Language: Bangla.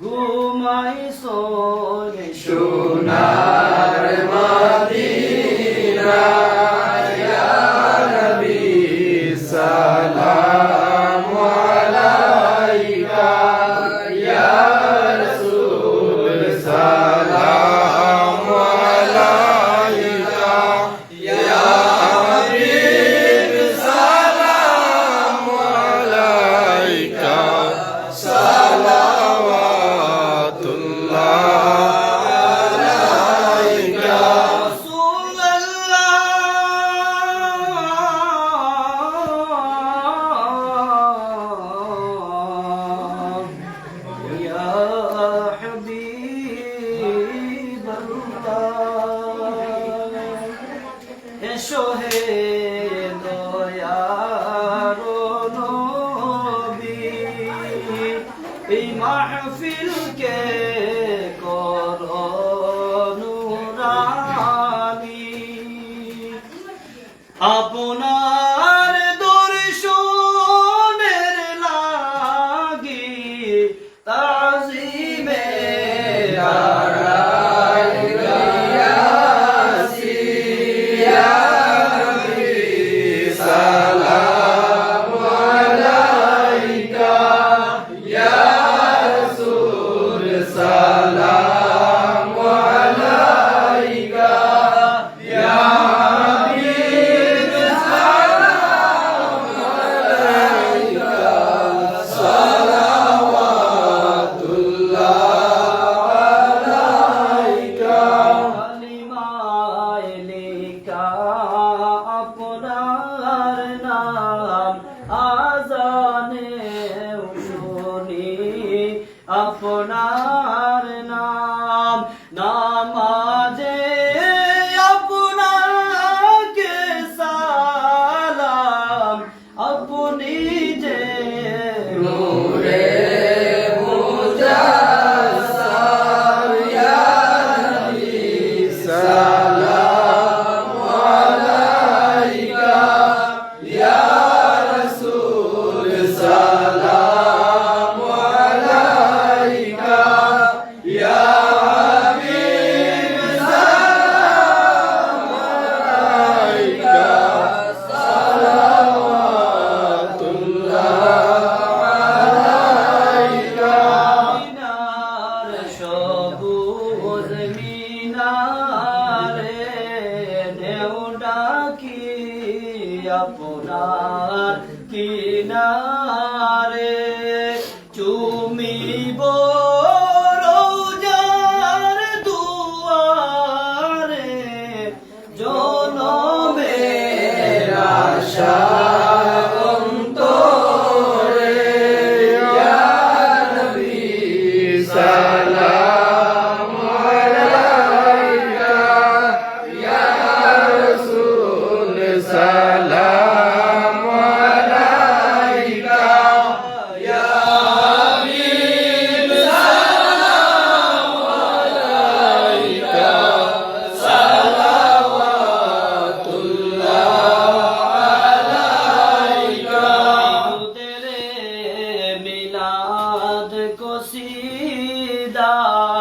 ঘুমাইছো এসো হে কিনারে চুমিব রোজার দুয়ারে জনমের আশা। da